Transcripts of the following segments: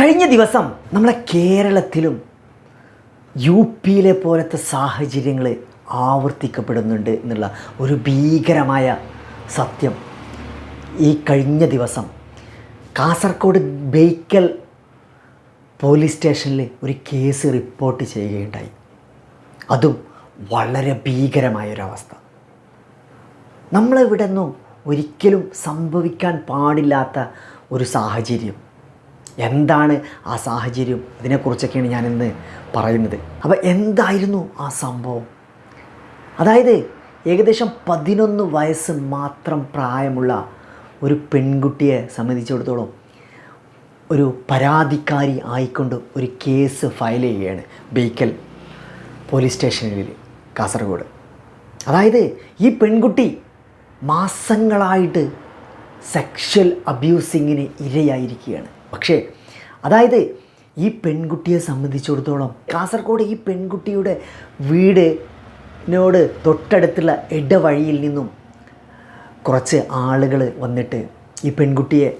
കഴിഞ്ഞ ദിവസം നമ്മളെ കേരളത്തിലും യു പിയിലെ പോലത്തെ സാഹചര്യങ്ങൾ ആവർത്തിക്കപ്പെടുന്നുണ്ട് എന്നുള്ള ഒരു ഭീകരമായ സത്യം ഈ കഴിഞ്ഞ ദിവസം. കാസർഗോഡ് ബേക്കൽ പോലീസ് സ്റ്റേഷനിൽ ഒരു കേസ് റിപ്പോർട്ട് ചെയ്യുകയുണ്ടായി. അതും വളരെ ഭീകരമായൊരവസ്ഥ. നമ്മളിവിടെ നിന്നും ഒരിക്കലും സംഭവിക്കാൻ പാടില്ലാത്ത ഒരു സാഹചര്യം. എന്താണ് ആ സാഹചര്യം? ഇതിനെക്കുറിച്ചൊക്കെയാണ് ഞാനിന്ന് പറയുന്നത്. അപ്പോൾ എന്തായിരുന്നു ആ സംഭവം? അതായത് ഏകദേശം പതിനൊന്ന് വയസ്സ് മാത്രം പ്രായമുള്ള ഒരു പെൺകുട്ടിയെ സംബന്ധിച്ചിടത്തോളം ഒരു പരാതിക്കാരി ആയിക്കൊണ്ട് ഒരു കേസ് ഫയൽ ചെയ്യുകയാണ് ബേക്കൽ പോലീസ് സ്റ്റേഷനിൽ കാസർഗോഡ്. അതായത് ഈ പെൺകുട്ടി മാസങ്ങളായിട്ട് സെക്ഷൽ അബ്യൂസിങ്ങിന് ഇരയായിരിക്കുകയാണ്. പക്ഷേ അതായത് ഈ പെൺകുട്ടിയെ സംബന്ധിച്ചിടത്തോളം കാസർഗോഡ് ഈ പെൺകുട്ടിയുടെ വീടിനോട് തൊട്ടടുത്തുള്ള ഇടവഴിയിൽ നിന്നും കുറച്ച് ആളുകൾ വന്നിട്ട് ഈ പെൺകുട്ടിയെ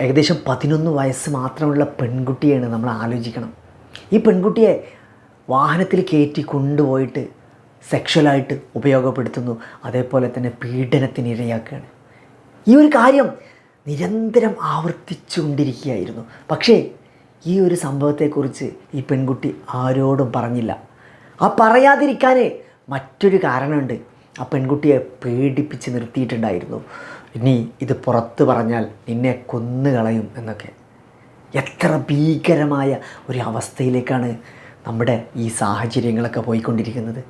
ഏകദേശം പതിനൊന്ന് വയസ്സ് മാത്രമുള്ള പെൺകുട്ടിയാണ് നമ്മൾ ആലോചിക്കണം. ഈ പെൺകുട്ടിയെ വാഹനത്തിൽ കയറ്റി കൊണ്ടുപോയിട്ട് സെക്ഷലായിട്ട് ഉപയോഗപ്പെടുത്തുന്നു. അതേപോലെ തന്നെ പീഡനത്തിന് ഇരയാക്കുകയാണ്. ഈ ഒരു കാര്യം നിരന്തരം ആവർത്തിച്ചുകൊണ്ടിരിക്കുകയായിരുന്നു. പക്ഷേ ഈ ഒരു സംഭവത്തെക്കുറിച്ച് ഈ പെൺകുട്ടി ആരോടും പറഞ്ഞില്ല. ആ പറയാതിരിക്കാൻ മറ്റൊരു കാരണമുണ്ട്. ആ പെൺകുട്ടിയെ പേടിപ്പിച്ച് നിർത്തിയിട്ടുണ്ടായിരുന്നു. ഇനി ഇത് പുറത്ത് പറഞ്ഞാൽ നിന്നെ കൊന്നുകളയും എന്നൊക്കെ. എത്ര ഭീകരമായ ഒരു അവസ്ഥയിലേക്കാണ് നമ്മുടെ ഈ സാഹചര്യങ്ങളൊക്കെ പോയിക്കൊണ്ടിരിക്കുന്നത്.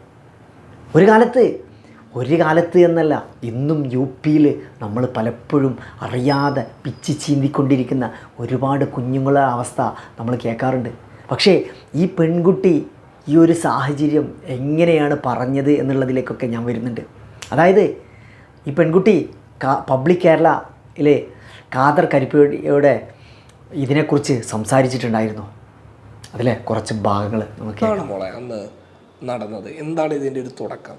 ഒരു കാലത്ത് ഒരു കാലത്ത് എന്നല്ല ഇന്നും യു പിയിൽ നമ്മൾ പലപ്പോഴും അറിയാതെ പിച്ചി ചീന്തിക്കൊണ്ടിരിക്കുന്ന ഒരുപാട് കുഞ്ഞുങ്ങളെ അവസ്ഥ നമ്മൾ കേൾക്കാറുണ്ട്. പക്ഷേ ഈ പെൺകുട്ടി ഈ ഒരു സാഹചര്യം എങ്ങനെയാണ് പറഞ്ഞത് എന്നുള്ളതിലേക്കൊക്കെ ഞാൻ വരുന്നുണ്ട്. അതായത് ഈ പെൺകുട്ടി പബ്ലിക് കേരളയിലെ ഖാദർ കരിപ്പയുടെ ഇതിനെക്കുറിച്ച് സംസാരിച്ചിട്ടുണ്ടായിരുന്നു. അതിലെ കുറച്ച് ഭാഗങ്ങൾ നമുക്ക് നടന്നത്. എന്താണ് ഇതിന്റെ ഒരു തുടക്കം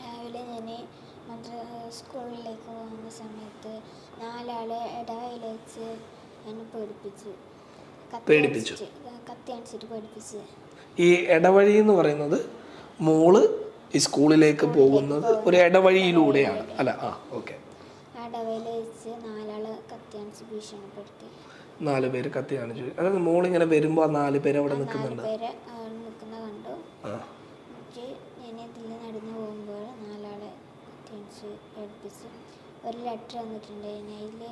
രാവിലെ ഞാൻ മദ്ര സ്കൂളിലേക്ക് പോകുന്ന സമയത്ത് നാലാളെ ഇടവയിൽ വെച്ച് എന്നെ പേടിപ്പിച്ച്. പേടിപ്പിച്ചു? കത്തി അടിച്ചിട്ട് പേടിപ്പിച്ച്. ഈ ഇടവഴി എന്ന് പറയുന്നത് മോൾ ഈ സ്കൂളിലേക്ക് പോകുന്നത് ഒരു ഇടവഴിയിലൂടെയാണ്. അല്ല ആ ഓക്കെ. ഇടവയിൽ വെച്ച് നാലാൾ കത്തി അടിച്ച് ഭീഷണിപ്പെടുത്തി. നാല് പേര് കത്തി കാണിച്ചു അതായത് മോളിങ്ങനെ വരുമ്പോൾ ആ നാല് പേര് അവിടെ നിൽക്കുന്നുണ്ട്. നിൽക്കുന്ന കണ്ടു ആ എന്നിട്ട് ഞാൻ ഇതിൽ നടന്നു പോകുമ്പോൾ നാലാളെ കത്തി അടിച്ച് പേടിപ്പിച്ച് ഒരു ലെറ്റർ തന്നിട്ടുണ്ട്. അതിൽ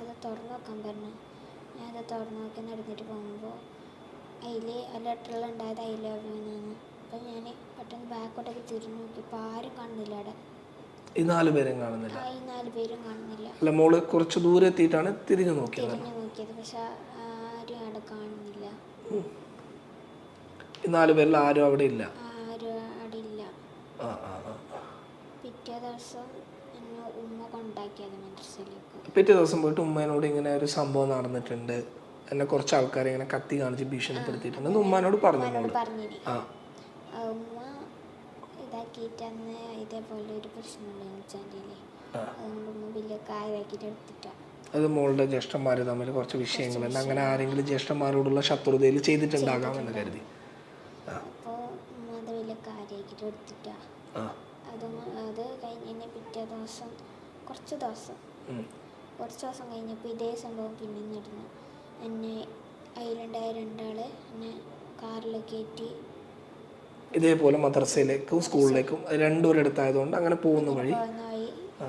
അത് തുറന്നു നോക്കാൻ പറഞ്ഞു. ഞാൻ അത് തുറന്നു നോക്കി നടന്നിട്ട് പോകുമ്പോൾ അതിൽ ആ ലെറ്ററിൽ ഉണ്ടായത് ഐ ലവ് യു എന്നാണ്. അപ്പം ഞാൻ പെട്ടെന്ന് ബാക്കോട്ടൊക്കെ തിരിഞ്ഞു നോക്കിയപ്പോൾ ആരും കാണുന്നില്ല അവിടെ. ഈ നാല് പേരും കാണുന്നില്ല? ഈ നാല് പേരും കാണുന്നില്ല. അല്ല മോൾ കുറച്ച് ദൂരെ എത്തിയിട്ടാണ് തിരിഞ്ഞു നോക്കിയത് തിരിഞ്ഞു നോക്കിയത്. പക്ഷെ ആരും അവിടെ കാണുന്നില്ല. ഈ നാല് പേരിൽ ആരും അവിടെ ഇല്ല? ആരും അവിടെ ഇല്ല. പിറ്റേ ദിവസം എന്നെ ഉമ്മ കൊണ്ടാക്കിയത് മദ്രസയിലേക്ക് പിറ്റേ ദിവസം പോയിട്ട് ഉമ്മേനോട് ഇങ്ങനെ ഒരു സംഭവം നടന്നിട്ടുണ്ട്. എന്നെ കുറച്ച് ആൾക്കാരെ ഇങ്ങനെ കത്തി കാണിച്ച് ഭീഷണിപ്പെടുത്തിയിട്ടുണ്ടെന്ന് ഉമ്മാനോട് പറഞ്ഞു ആ. ഉമ്മ ഇതാക്കിയിട്ട് അന്ന് ഇതേപോലെ ഒരു പ്രശ്നമുണ്ടായിരുന്നു അത് മോളുടെ ജ്യേഷ്ഠന്മാർ തമ്മിൽ കുറച്ച് വിഷയങ്ങൾ അങ്ങനെ ആരെങ്കിലും ജ്യേഷ്ഠന്മാരോടുള്ള ശത്രുതയിൽ ചെയ്തിട്ടുണ്ടാകാം എന്ന് കരുതി. അപ്പോൾ അത് വലിയ കാര്യമാക്കിയിട്ട് എടുത്തിട്ടാ. ആ. അത് അത് കഴിഞ്ഞ് പിറ്റേ ദിവസം കുറച്ച് ദിവസം. കുറച്ച് ദിവസം കഴിഞ്ഞപ്പോൾ ഇതേ സംഭവം പിന്നെ നടന്നു. എന്നെ അതിലുണ്ടായ രണ്ടാൾ എന്നെ കാറിൽ കയറ്റി ഇതേപോലെ മദ്രസയിലേക്കും സ്കൂളിലേക്കും അത് രണ്ടും ഒരിടത്തായതുകൊണ്ട് അങ്ങനെ പോകുന്ന വഴി. പോകുന്ന വഴി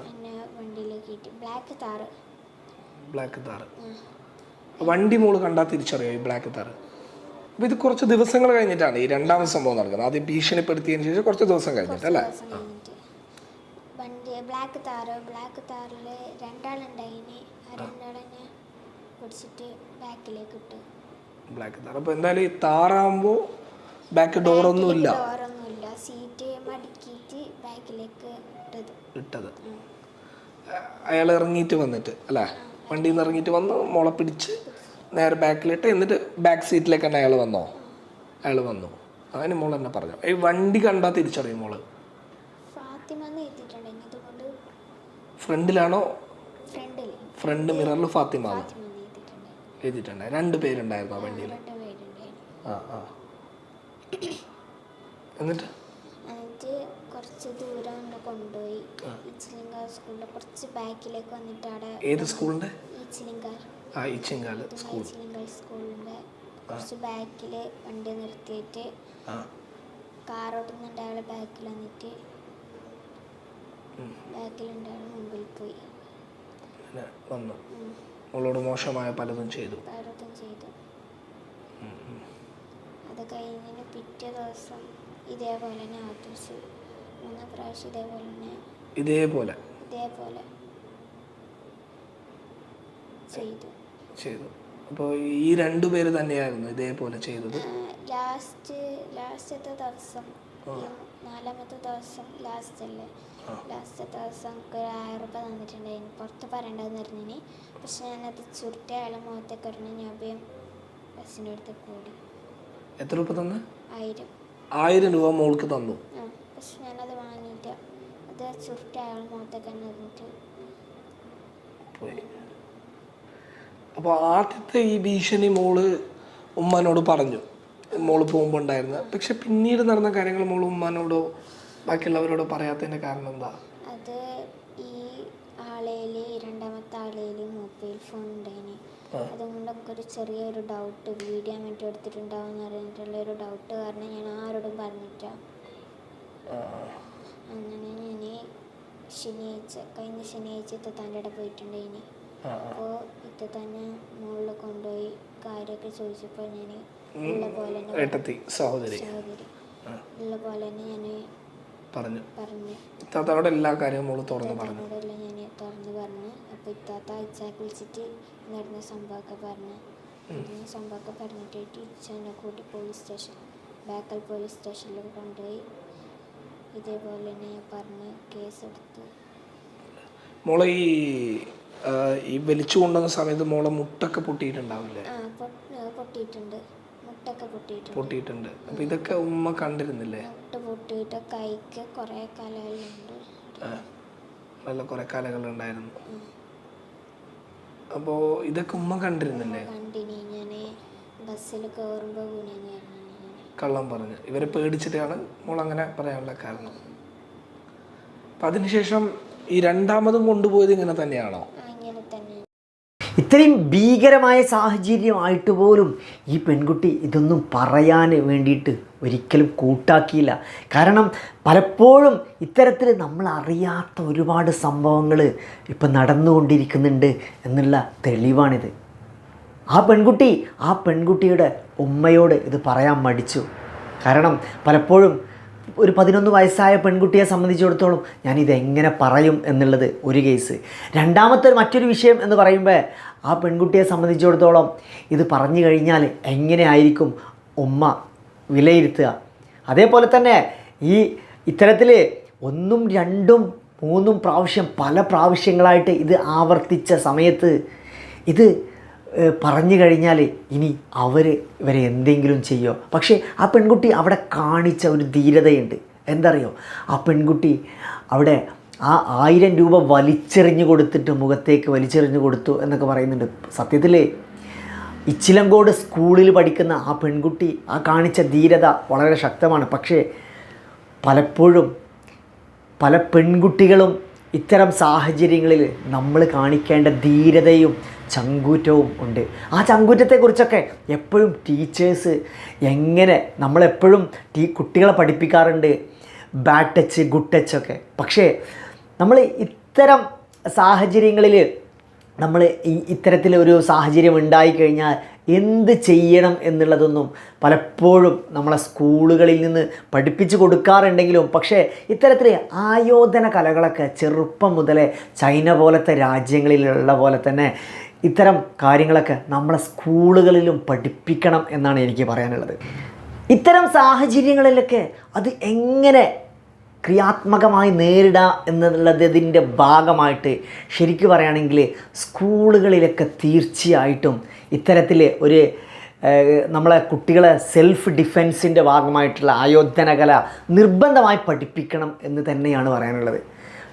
എന്നെ വണ്ടിയിൽ കയറ്റി. ബ്ലാക്ക് താറ്. ബ്ലാക്ക് താറ്. വണ്ടി മോൾ കണ്ടാൽ തിരിച്ചറിയോ ഈ ബ്ലാക്ക് താറ്? അപ്പൊ ഇത് കുറച്ച് ദിവസങ്ങൾ കഴിഞ്ഞിട്ടാണ് ഈ രണ്ടാമത് സംഭവം നടക്കുന്നത്. ആദ്യം ഭീഷണിപ്പെടുത്തിയതിന് ശേഷം കുറച്ച് ദിവസം കഴിഞ്ഞിട്ട് അല്ലേ? ബ്ലാക്ക് താറ് ബ്ലാക്ക് താറിൽ രണ്ടാളുണ്ടായിന്. ആ രണ്ടാളെന്നെ പിടിച്ചിട്ട് ബാക്കിലേക്ക് ഇട്ടു. ബ്ലാക്ക് താർ അപ്പോൾ എന്തായാലും ഈ താറാകുമ്പോൾ ബാക്ക് ഡോറൊന്നുമില്ല ഡോറൊന്നുമില്ല സീറ്റ് മടക്കിയിട്ട് ബാക്കിലേക്ക് ഇട്ടത്. ഇട്ടത്. അയാൾ ഇറങ്ങിയിട്ട് വന്നിട്ട് അല്ലേ? വണ്ടിയിൽ നിന്ന് ഇറങ്ങിയിട്ട് വന്ന് മോളെ പിടിച്ച് നേരെ ബാക്കിലിട്ട് എന്നിട്ട് ബാക്ക് സീറ്റിലേക്ക് തന്നെ അയാൾ വന്നോ അയാൾ വന്നു. അതിന് മോൾ എന്നെ പറഞ്ഞു. ഈ വണ്ടി കണ്ടാൽ തിരിച്ചറിയും മോൾ ഫാത്തിമ എന്ന് എഴുതിയിട്ടുണ്ടെങ്കിൽ അതുകൊണ്ട് ഫ്രണ്ടിലാണോ? ഫ്രണ്ട് മിററിൽ ഫാത്തിമ എഴുതിയിട്ടുണ്ട്. രണ്ട് പേരുണ്ടായിരുന്നു ആ വണ്ടിയിൽ ആ ആ എന്നിട്ട്? കുറച്ച് ദൂരം കൊണ്ട് കൊണ്ടുപോയി. ഇച്ചിലിങ്കാർ സ്കൂളിൽ കുറച്ച് ബാക്കിലേക്ക് വന്നിട്ട് അവിടെ ഏത് സ്കൂളിന്റെ ഇച്ചിലിങ്കാർ ആ ഇച്ചിങ്കാൽ സ്കൂൾ. ഇച്ചിലിങ്കാർ സ്കൂളിന്റെ കുറച്ച് ബാക്കിൽ വണ്ടി നിർത്തിയിട്ട് കാറോട്ടുന്നുണ്ട്. അയാളെ ബാക്കിൽ വന്നിട്ട് പിന്നെ വന്നു. മോളോട് മോശമായ പലതും ചെയ്തു. പലതും ചെയ്തു. അത് കഴിഞ്ഞ് പിറ്റേ ദിവസം ഇതേപോലെ തന്നെ ആവർത്തിച്ചു മൂന്ന് പ്രാവശ്യം ഇതേപോലെ തന്നെ ഇതേപോലെ. ഇതേപോലെ ചെയ്തു. ചെയ്തു. അപ്പോൾ ഈ രണ്ടു പേര് തന്നെയായിരുന്നു ഇതേപോലെ ചെയ്തത്? ലാസ്റ്റ് ലാസ്റ്റത്തെ ദിവസം നാലാമത്തെ ദിവസം ലാസ്റ്റ് അല്ലേ? ലാസ്റ്റ് ദിവസം എനിക്ക് ഒരു ആയിരം രൂപ തന്നിട്ടുണ്ടായിരുന്നു പുറത്ത് പറയേണ്ടതെന്ന് പറഞ്ഞിന്. പക്ഷെ ഞാനത് ചുരുട്ടി അയാളെ മുഖത്തേക്ക് ഇറങ്ങി ഞാൻ വേഗം ബസ്സിന്റെ അടുത്ത് കൂടി. എത്ര രൂപ തന്നെ? ആയിരം. ആയിരം രൂപ മോൾക്ക് തന്നു. ആ പക്ഷെ ഞാനത് വാങ്ങിയിട്ട് അത് ചുരുട്ടി അയാളെ മുഖത്തേക്ക് തന്നെ ഇരുന്നിട്ട് പോയി. അപ്പോൾ ആദ്യത്തെ ഈ ഭീഷണി മോൾ ഉമ്മനോട് പറഞ്ഞു. മോൾ പോകുമ്പോൾ ഉണ്ടായിരുന്ന. പക്ഷെ പിന്നീട് നടന്ന കാര്യങ്ങൾ മോൾ ഉമ്മാനോടോ ബാക്കിയുള്ളവരോടോ പറയാത്തതിന്റെ കാരണം എന്താ? അത് ഈ ആളേൽ രണ്ടാമത്തെ ആളേൽ മൊബൈൽ ഫോൺ ഉണ്ടായിന്. അതുകൊണ്ട് നമുക്കൊരു ചെറിയൊരു ഡൗട്ട് വീഡിയോ മറ്റും എടുത്തിട്ടുണ്ടാവും എന്ന് പറഞ്ഞിട്ടുള്ള ഒരു ഡൗട്ട് കാരണം ഞാൻ ആരോടും പറഞ്ഞിട്ട അങ്ങനെ ഞാൻ ശനിയാഴ്ച കഴിഞ്ഞ ശനിയാഴ്ച ഇത്തത്താന്റെ പോയിട്ടുണ്ട് ഇനി അപ്പോൾ ഇത്ത തന്നെ മുകളിൽ കൊണ്ടുപോയി കാര്യമൊക്കെ ചോദിച്ചപ്പോൾ ഞാൻ ഏട്ടത്തി സഹോദരി. പറഞ്ഞു. പറഞ്ഞു. താത്താനോട് എല്ലാ കാര്യവും മോൾ തുറന്നു പറഞ്ഞു. തുറന്നു പറഞ്ഞു. അപ്പൊ ഇത്താത്ത ഇച്ചാക്ക് വിളിച്ചിട്ട് നടന്ന സംഭവമൊക്കെ പറഞ്ഞു. സംഭവമൊക്കെ പറഞ്ഞിട്ട് ഇച്ചാനെ കൂട്ടി പോലീസ് സ്റ്റേഷൻ ബേക്കൽ പോലീസ് സ്റ്റേഷനിൽ കൊണ്ടുപോയി. ഇതേപോലെ തന്നെ ഞാൻ പറഞ്ഞ് കേസ് എടുത്തു മോളെ ഈ ഈ വലിച്ചു കൊണ്ടുവന്ന സമയത്ത് മോളെ മുട്ടൊക്കെ പൊട്ടിയിട്ടുണ്ടാവില്ലേ? പൊട്ടിയിട്ടുണ്ട്. മുട്ടൊക്കെ പൊട്ടിയിട്ടുണ്ട്. പൊട്ടിയിട്ടുണ്ട്. അപ്പോൾ ഇതൊക്കെ ഉമ്മ കണ്ടിരുന്നില്ലേ? മുട്ട പൊട്ടിയിട്ട് കൈക്ക് കുറേ കലകളുണ്ട് നല്ല കുറേ കലകളുണ്ടായിരുന്നു അപ്പോൾ ഇതൊക്കെ ഉമ്മ കണ്ടിരുന്നില്ലേ? കണ്ടിനി. ഞാൻ ബസ്സിൽ കയറുമ്പോൾ ഞാൻ കള്ളം പറഞ്ഞ്. ഇവരെ പേടിച്ചിട്ടാണ് മോൾ അങ്ങനെ പറയാനുള്ള കാരണം. അപ്പം അതിനുശേഷം ഈ രണ്ടാമതും കൊണ്ടുപോയത് ഇങ്ങനെ തന്നെയാണോ? ഇത്രയും ഭീകരമായ സാഹചര്യമായിട്ട് പോലും ഈ പെൺകുട്ടി ഇതൊന്നും പറയാൻ വേണ്ടിയിട്ട് ഒരിക്കലും കൂട്ടാക്കിയില്ല. കാരണം പലപ്പോഴും ഇത്തരത്തിൽ നമ്മൾ അറിയാത്ത ഒരുപാട് സംഭവങ്ങൾ ഇപ്പം നടന്നുകൊണ്ടിരിക്കുന്നുണ്ട് എന്നുള്ള തെളിവാണിത്. ആ പെൺകുട്ടി ആ പെൺകുട്ടിയുടെ ഉമ്മയോട് ഇത് പറയാൻ മടിച്ചു. കാരണം പലപ്പോഴും ഒരു പതിനൊന്ന് വയസ്സായ പെൺകുട്ടിയെ സംബന്ധിച്ചിടത്തോളം ഞാനിതെങ്ങനെ പറയും എന്നുള്ളത് ഒരു കേസ്. രണ്ടാമത്തെ മറ്റൊരു വിഷയം എന്ന് പറയുമ്പോൾ ആ പെൺകുട്ടിയെ സംബന്ധിച്ചിടത്തോളം ഇത് പറഞ്ഞു കഴിഞ്ഞാൽ എങ്ങനെയായിരിക്കും ഉമ്മ വിലയിരുത്തുക? അതേപോലെ തന്നെ ഈ ഇത്തരത്തിൽ ഒന്നും രണ്ടും മൂന്നും പ്രാവശ്യം പല പ്രാവശ്യങ്ങളായിട്ട് ഇത് ആവർത്തിച്ച സമയത്ത് ഇത് പറഞ്ഞു കഴിഞ്ഞാൽ ഇനി അവർ ഇവരെ എന്തെങ്കിലും ചെയ്യോ പക്ഷേ ആ പെൺകുട്ടി അവിടെ കാണിച്ച ഒരു ധീരതയുണ്ട്. എന്തറിയോ? ആ പെൺകുട്ടി അവിടെ ആ ആയിരം രൂപ വലിച്ചെറിഞ്ഞു കൊടുത്തിട്ട് മുഖത്തേക്ക് വലിച്ചെറിഞ്ഞു കൊടുത്തു എന്നൊക്കെ പറയുന്നുണ്ട്. സത്യത്തിൽ ഇച്ചിലങ്കോട് സ്കൂളിൽ പഠിക്കുന്ന ആ പെൺകുട്ടി ആ കാണിച്ച ധീരത വളരെ ശക്തമാണ്. പക്ഷേ പലപ്പോഴും പല പെൺകുട്ടികളും ഇത്തരം സാഹചര്യങ്ങളിൽ നമ്മൾ കാണിക്കേണ്ട ധീരതയും ചങ്കൂറ്റവും ഉണ്ട്. ആ ചങ്കൂറ്റത്തെക്കുറിച്ചൊക്കെ എപ്പോഴും ടീച്ചേഴ്സ് എങ്ങനെ നമ്മളെപ്പോഴും ടീ കുട്ടികളെ പഠിപ്പിക്കാറുണ്ട്. ബാഡ് ടച്ച് ഗുഡ് ടച്ച് ഒക്കെ. പക്ഷേ നമ്മൾ ഇത്തരം സാഹചര്യങ്ങളിൽ നമ്മൾ ഈ ഇത്തരത്തിലൊരു സാഹചര്യം ഉണ്ടായിക്കഴിഞ്ഞാൽ എന്ത് ചെയ്യണം എന്നുള്ളതൊന്നും പലപ്പോഴും നമ്മളെ സ്കൂളുകളിൽ നിന്ന് പഠിപ്പിച്ചു കൊടുക്കാറുണ്ടെങ്കിലും പക്ഷേ ഇത്തരത്തിൽ ആയോധന കലകളൊക്കെ ചെറുപ്പം മുതലേ ചൈന പോലത്തെ രാജ്യങ്ങളിലുള്ള പോലെ തന്നെ ഇത്തരം കാര്യങ്ങളൊക്കെ നമ്മളെ സ്കൂളുകളിലും പഠിപ്പിക്കണം എന്നാണ് എനിക്ക് പറയാനുള്ളത്. ഇത്തരം സാഹചര്യങ്ങളിലൊക്കെ അത് എങ്ങനെ ക്രിയാത്മകമായി നേരിടുക എന്നുള്ളതിന്റെ ഭാഗമായിട്ട് ശരിക്കു പറയുകയാണെങ്കിൽ സ്കൂളുകളിലൊക്കെ തീർച്ചയായിട്ടും ഇത്തരത്തിൽ ഒരു നമ്മളെ കുട്ടികളെ സെൽഫ് ഡിഫെൻസിന്റെ ഭാഗമായിട്ടുള്ള ആയോധന കല നിർബന്ധമായി പഠിപ്പിക്കണം എന്ന് തന്നെയാണ് പറയാനുള്ളത്.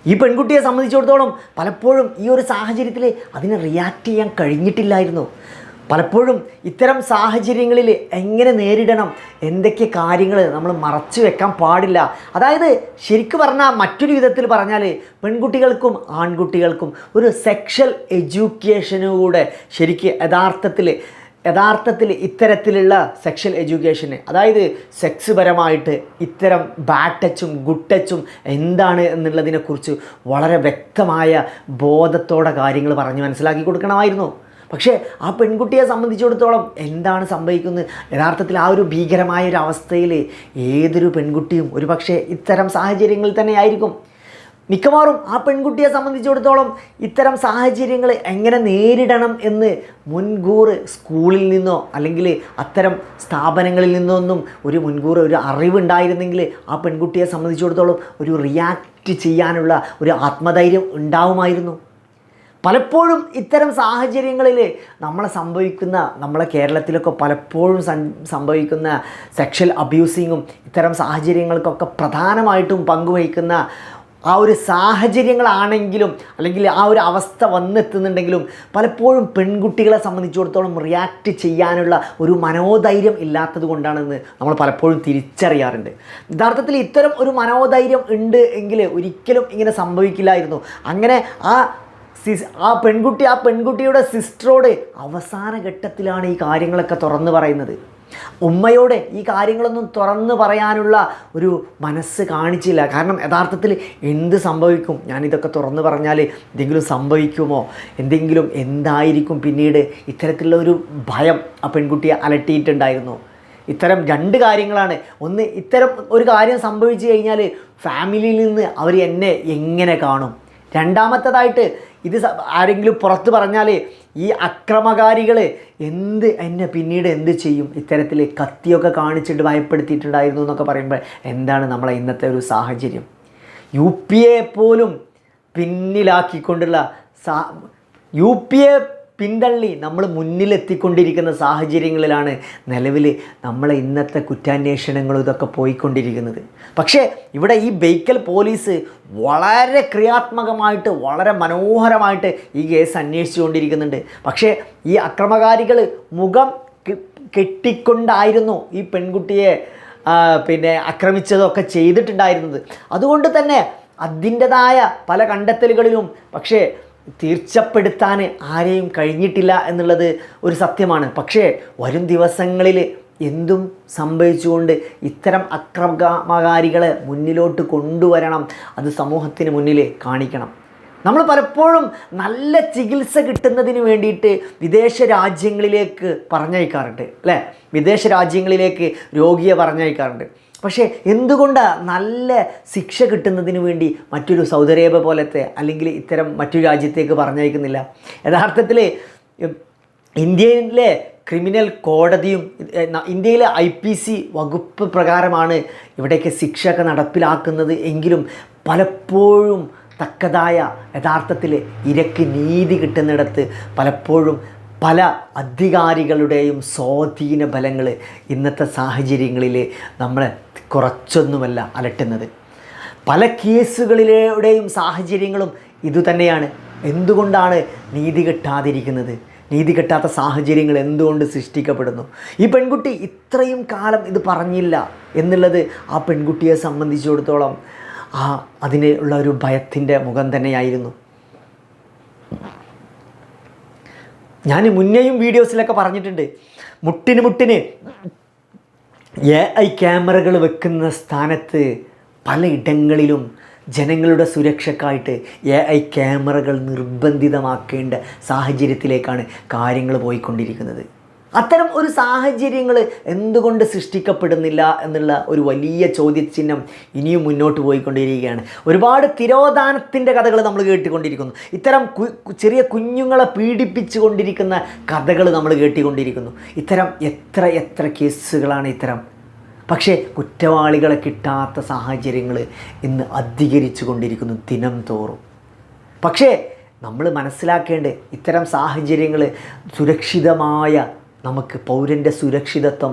ഈ പെൺകുട്ടിയെ സംബന്ധിച്ചിടത്തോളം പലപ്പോഴും ഈ ഒരു സാഹചര്യത്തിൽ അതിനെ റിയാക്ട് ചെയ്യാൻ കഴിഞ്ഞിട്ടില്ലായിരുന്നു. പലപ്പോഴും ഇത്തരം സാഹചര്യങ്ങളിൽ എങ്ങനെ നേരിടണം? എന്തൊക്കെ കാര്യങ്ങൾ നമ്മൾ മറച്ചു വെക്കാൻ പാടില്ല? അതായത് ശരിക്കും പറഞ്ഞാൽ മറ്റൊരു വിധത്തിൽ പറഞ്ഞാൽ പെൺകുട്ടികൾക്കും ആൺകുട്ടികൾക്കും ഒരു സെക്ഷൽ എഡ്യൂക്കേഷനുകൂടെ ശരിക്ക് യഥാർത്ഥത്തിൽ യഥാർത്ഥത്തിൽ ഇത്തരത്തിലുള്ള സെക്ഷൽ എഡ്യൂക്കേഷന് അതായത് സെക്സ് പരമായിട്ട് ഇത്തരം ബാഡ് ടച്ചും ഗുഡ് ടച്ചും എന്താണ് എന്നുള്ളതിനെക്കുറിച്ച് വളരെ വ്യക്തമായ ബോധത്തോടെ കാര്യങ്ങൾ പറഞ്ഞ് മനസ്സിലാക്കി കൊടുക്കണമായിരുന്നു. പക്ഷേ ആ പെൺകുട്ടിയെ സംബന്ധിച്ചിടത്തോളം എന്താണ് സംഭവിക്കുന്നത്? യഥാർത്ഥത്തിൽ ആ ഒരു ഭീകരമായ ഒരു അവസ്ഥയിൽ ഏതൊരു പെൺകുട്ടിയും ഒരു പക്ഷേ ഇത്തരം സാഹചര്യങ്ങളിൽ തന്നെ ആയിരിക്കും. മിക്കവാറും ആ പെൺകുട്ടിയെ സംബന്ധിച്ചിടത്തോളം ഇത്തരം സാഹചര്യങ്ങൾ എങ്ങനെ നേരിടണം എന്ന് മുൻകൂർ സ്കൂളിൽ നിന്നോ അല്ലെങ്കിൽ അത്തരം സ്ഥാപനങ്ങളിൽ നിന്നോ ഒന്നും ഒരു മുൻകൂർ ഒരു അറിവുണ്ടായിരുന്നെങ്കിൽ ആ പെൺകുട്ടിയെ സംബന്ധിച്ചിടത്തോളം ഒരു റിയാക്റ്റ് ചെയ്യാനുള്ള ഒരു ആത്മധൈര്യം ഉണ്ടാവുമായിരുന്നു. പലപ്പോഴും ഇത്തരം സാഹചര്യങ്ങളിൽ നമ്മളെ സംഭവിക്കുന്ന നമ്മളെ കേരളത്തിലൊക്കെ പലപ്പോഴും സംഭവിക്കുന്ന സെക്ഷൽ അബ്യൂസിങ്ങും ഇത്തരം സാഹചര്യങ്ങൾക്കൊക്കെ പ്രധാനമായിട്ടും പങ്കുവഹിക്കുന്ന ആ ഒരു സാഹചര്യങ്ങളാണെങ്കിലും അല്ലെങ്കിൽ ആ ഒരു അവസ്ഥ വന്നെത്തുന്നുണ്ടെങ്കിലും പലപ്പോഴും പെൺകുട്ടികളെ സംബന്ധിച്ചിടത്തോളം റിയാക്ട് ചെയ്യാനുള്ള ഒരു മനോധൈര്യം ഇല്ലാത്തത് കൊണ്ടാണെന്ന് നമ്മൾ പലപ്പോഴും തിരിച്ചറിയാറുണ്ട്. യഥാർത്ഥത്തിൽ ഇത്തരം ഒരു മനോധൈര്യം ഉണ്ട് എങ്കിൽ ഒരിക്കലും ഇങ്ങനെ സംഭവിക്കില്ലായിരുന്നു. അങ്ങനെ ആ ആ പെൺകുട്ടി ആ പെൺകുട്ടിയുടെ സിസ്റ്ററോട് അവസാന ഘട്ടത്തിലാണ് ഈ കാര്യങ്ങളൊക്കെ തുറന്നു പറയുന്നത്. ഉമ്മയോട് ഈ കാര്യങ്ങളൊന്നും തുറന്നു പറയാനുള്ള ഒരു മനസ്സ് കാണിച്ചില്ല. കാരണം യഥാർത്ഥത്തിൽ എന്ത് സംഭവിക്കും? ഞാനിതൊക്കെ തുറന്നു പറഞ്ഞാൽ എന്തെങ്കിലും സംഭവിക്കുമോ? എന്തെങ്കിലും എന്തായിരിക്കും പിന്നീട്? ഇത്തരത്തിലുള്ള ഒരു ഭയം ആ പെൺകുട്ടിയെ അലട്ടിയിട്ടുണ്ടായിരുന്നു. ഇത്തരം രണ്ട് കാര്യങ്ങളാണ്. ഒന്ന് ഇത്തരം ഒരു കാര്യം സംഭവിച്ചു കഴിഞ്ഞാൽ ഫാമിലിയിൽ നിന്ന് അവർ എന്നെ എങ്ങനെ കാണും? രണ്ടാമത്തേതായിട്ട് ഇത് ആരെങ്കിലും പുറത്ത് പറഞ്ഞാൽ ഈ അക്രമകാരികൾ എന്ത് എന്നെ പിന്നീട് എന്ത് ചെയ്യും? ഇത്തരത്തിൽ കത്തിയൊക്കെ കാണിച്ചിട്ട് ഭയപ്പെടുത്തിയിട്ടുണ്ടായിരുന്നു എന്നൊക്കെ പറയുമ്പോൾ എന്താണ് നമ്മളെ ഇന്നത്തെ ഒരു സാഹചര്യം? യു പി എ പോലും പിന്നിലാക്കിക്കൊണ്ടുള്ള സാ യു പി എ പിന്തള്ളി നമ്മൾ മുന്നിലെത്തിക്കൊണ്ടിരിക്കുന്ന സാഹചര്യങ്ങളിലാണ് നിലവിൽ നമ്മളെ ഇന്നത്തെ കുറ്റാന്വേഷണങ്ങളും ഇതൊക്കെ പോയിക്കൊണ്ടിരിക്കുന്നത്. പക്ഷേ ഇവിടെ ഈ ബേക്കൽ പോലീസ് വളരെ ക്രിയാത്മകമായിട്ട് വളരെ മനോഹരമായിട്ട് ഈ കേസ് അന്വേഷിച്ചുകൊണ്ടിരിക്കുന്നുണ്ട്. പക്ഷേ ഈ അക്രമകാരികൾ മുഖം കെട്ടിക്കൊണ്ടായിരുന്നു ഈ പെൺകുട്ടിയെ പിന്നെ ആക്രമിച്ചതൊക്കെ ചെയ്തിട്ടുണ്ടായിരുന്നത്. അതുകൊണ്ട് തന്നെ അതിന്റെതായ പല കണ്ടെത്തലുകളിലും പക്ഷേ തീർച്ചപ്പെടുത്താൻ ആരെയും കഴിഞ്ഞിട്ടില്ല എന്നുള്ളത് ഒരു സത്യമാണ്. പക്ഷേ വരും ദിവസങ്ങളിൽ എന്തും സംഭവിച്ചുകൊണ്ട് ഇത്തരം അക്രമകാരികളെ മുന്നിലോട്ട് കൊണ്ടുവരണം അത് സമൂഹത്തിന് മുന്നിൽ കാണിക്കണം. നമ്മൾ പലപ്പോഴും നല്ല ചികിത്സ കിട്ടുന്നതിന് വേണ്ടിയിട്ട് വിദേശ രാജ്യങ്ങളിലേക്ക് പറഞ്ഞയക്കാറുണ്ട് അല്ലേ? വിദേശ രാജ്യങ്ങളിലേക്ക് രോഗിയെ പറഞ്ഞയക്കാറുണ്ട്. പക്ഷേ എന്തുകൊണ്ടാണ് നല്ല ശിക്ഷ കിട്ടുന്നതിന് വേണ്ടി മറ്റൊരു സൗദി അറേബ്യ പോലത്തെ അല്ലെങ്കിൽ ഇത്തരം മറ്റു രാജ്യത്തേക്ക് പറഞ്ഞയക്കുന്നില്ല? യഥാർത്ഥത്തിൽ ഇന്ത്യയിലെ ക്രിമിനൽ കോടതിയും ഇന്ത്യയിലെ ഐ പി സി വകുപ്പ് പ്രകാരമാണ് ഇവിടേക്ക് ശിക്ഷയൊക്കെ നടപ്പിലാക്കുന്നത് എങ്കിലും പലപ്പോഴും തക്കതായ യഥാർത്ഥത്തിൽ ഇരക്ക് നീതി കിട്ടുന്നിടത്ത് പലപ്പോഴും പല അധികാരികളുടെയും സ്വാധീന ബലങ്ങൾ ഇന്നത്തെ സാഹചര്യങ്ങളിൽ നമ്മളെ കുറച്ചൊന്നുമല്ല അലട്ടുന്നത്. പല കേസുകളിലൂടെയും സാഹചര്യങ്ങളും ഇതുതന്നെയാണ് എന്തുകൊണ്ടാണ് നീതി കിട്ടാതിരിക്കുന്നത്? നീതി കിട്ടാത്ത സാഹചര്യങ്ങൾ എന്തുകൊണ്ട് സൃഷ്ടിക്കപ്പെടുന്നു? ഈ പെൺകുട്ടി ഇത്രയും കാലം ഇത് പറഞ്ഞില്ല എന്നുള്ളത് ആ പെൺകുട്ടിയെ സംബന്ധിച്ചിടത്തോളം ആ അതിനുള്ള ഒരു ഭയത്തിന്റെ മുഖം തന്നെയായിരുന്നു. ഞാൻ മുന്നേയും വീഡിയോസിലൊക്കെ പറഞ്ഞിട്ടുണ്ട്. മുട്ടിന് മുട്ടിന് എ ഐ ക്യാമറകൾ വെക്കുന്ന സ്ഥാനത്ത് പലയിടങ്ങളിലും ജനങ്ങളുടെ സുരക്ഷക്കായിട്ട് എ ഐ ക്യാമറകൾ നിർബന്ധിതമാക്കേണ്ട സാഹചര്യത്തിലേക്കാണ് കാര്യങ്ങൾ പോയിക്കൊണ്ടിരിക്കുന്നത്. അത്തരം ഒരു സാഹചര്യങ്ങൾ എന്തുകൊണ്ട് സൃഷ്ടിക്കപ്പെടുന്നില്ല എന്നുള്ള ഒരു വലിയ ചോദ്യചിഹ്നം ഇനിയും മുന്നോട്ട് പോയിക്കൊണ്ടിരിക്കുകയാണ്. ഒരുപാട് തിരോധാനത്തിന്റെ കഥകൾ നമ്മൾ കേട്ടിക്കൊണ്ടിരിക്കുന്നു. ഇത്തരം ചെറിയ കുഞ്ഞുങ്ങളെ പീഡിപ്പിച്ചു കൊണ്ടിരിക്കുന്ന കഥകൾ നമ്മൾ കേട്ടിക്കൊണ്ടിരിക്കുന്നു. ഇത്തരം എത്ര എത്ര കേസുകളാണ് ഇത്തരം. പക്ഷേ കുറ്റവാളികളെ കിട്ടാത്ത സാഹചര്യങ്ങൾ ഇന്ന് അധികരിച്ചു കൊണ്ടിരിക്കുന്നു ദിനം തോറും പക്ഷേ നമ്മൾ മനസ്സിലാക്കേണ്ടത് ഇത്തരം സാഹചര്യങ്ങൾ സുരക്ഷിതമായ നമുക്ക് പൗരന്റെ സുരക്ഷിതത്വം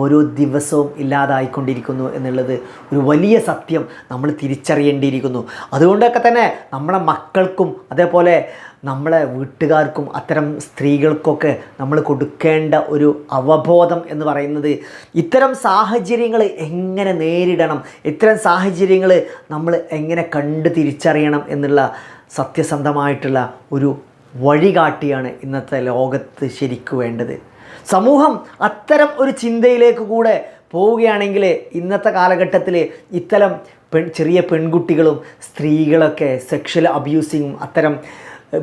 ഓരോ ദിവസവും ഇല്ലാതായിക്കൊണ്ടിരിക്കുന്നു എന്നുള്ളത് ഒരു വലിയ സത്യം നമ്മൾ തിരിച്ചറിയേണ്ടിയിരിക്കുന്നു. അതുകൊണ്ടൊക്കെ തന്നെ നമ്മളെ മക്കൾക്കും അതേപോലെ നമ്മളെ വീട്ടുകാർക്കും അത്തരം സ്ത്രീകൾക്കൊക്കെ നമ്മൾ കൊടുക്കേണ്ട ഒരു അവബോധം എന്ന് പറയുന്നത് ഇത്തരം സാഹചര്യങ്ങൾ എങ്ങനെ നേരിടണം? ഇത്തരം സാഹചര്യങ്ങൾ നമ്മൾ എങ്ങനെ കണ്ട് തിരിച്ചറിയണം എന്നുള്ള സത്യസന്ധമായിട്ടുള്ള ഒരു വഴികാട്ടിയാണ് ഇന്നത്തെ ലോകത്ത് ശരിക്കു വേണ്ടത്. സമൂഹം അത്തരം ഒരു ചിന്തയിലേക്ക് കൂടെ പോവുകയാണെങ്കിൽ ഇന്നത്തെ കാലഘട്ടത്തിൽ ഇത്തരം പെൺ ചെറിയ പെൺകുട്ടികളും സ്ത്രീകളൊക്കെ സെക്ഷൽ അബ്യൂസിങ്ങും അത്തരം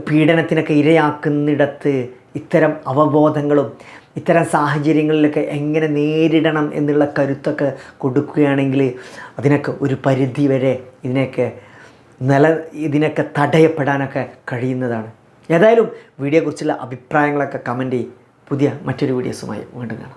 പീഡനത്തിനൊക്കെ ഇരയാക്കുന്നിടത്ത് ഇത്തരം അവബോധങ്ങളും ഇത്തരം സാഹചര്യങ്ങളിലൊക്കെ എങ്ങനെ നേരിടണം എന്നുള്ള കരുത്തൊക്കെ കൊടുക്കുകയാണെങ്കിൽ അതിനൊക്കെ ഒരു പരിധി വരെ ഇതിനൊക്കെ നില ഇതിനൊക്കെ തടയപ്പെടാനൊക്കെ കഴിയുന്നതാണ്. ഏതായാലും വീഡിയോയെക്കുറിച്ചുള്ള അഭിപ്രായങ്ങളൊക്കെ കമന്റ് ചെയ്യും. പുതിയ മറ്റൊരു വീഡിയോസുമായി വീണ്ടും കാണാം.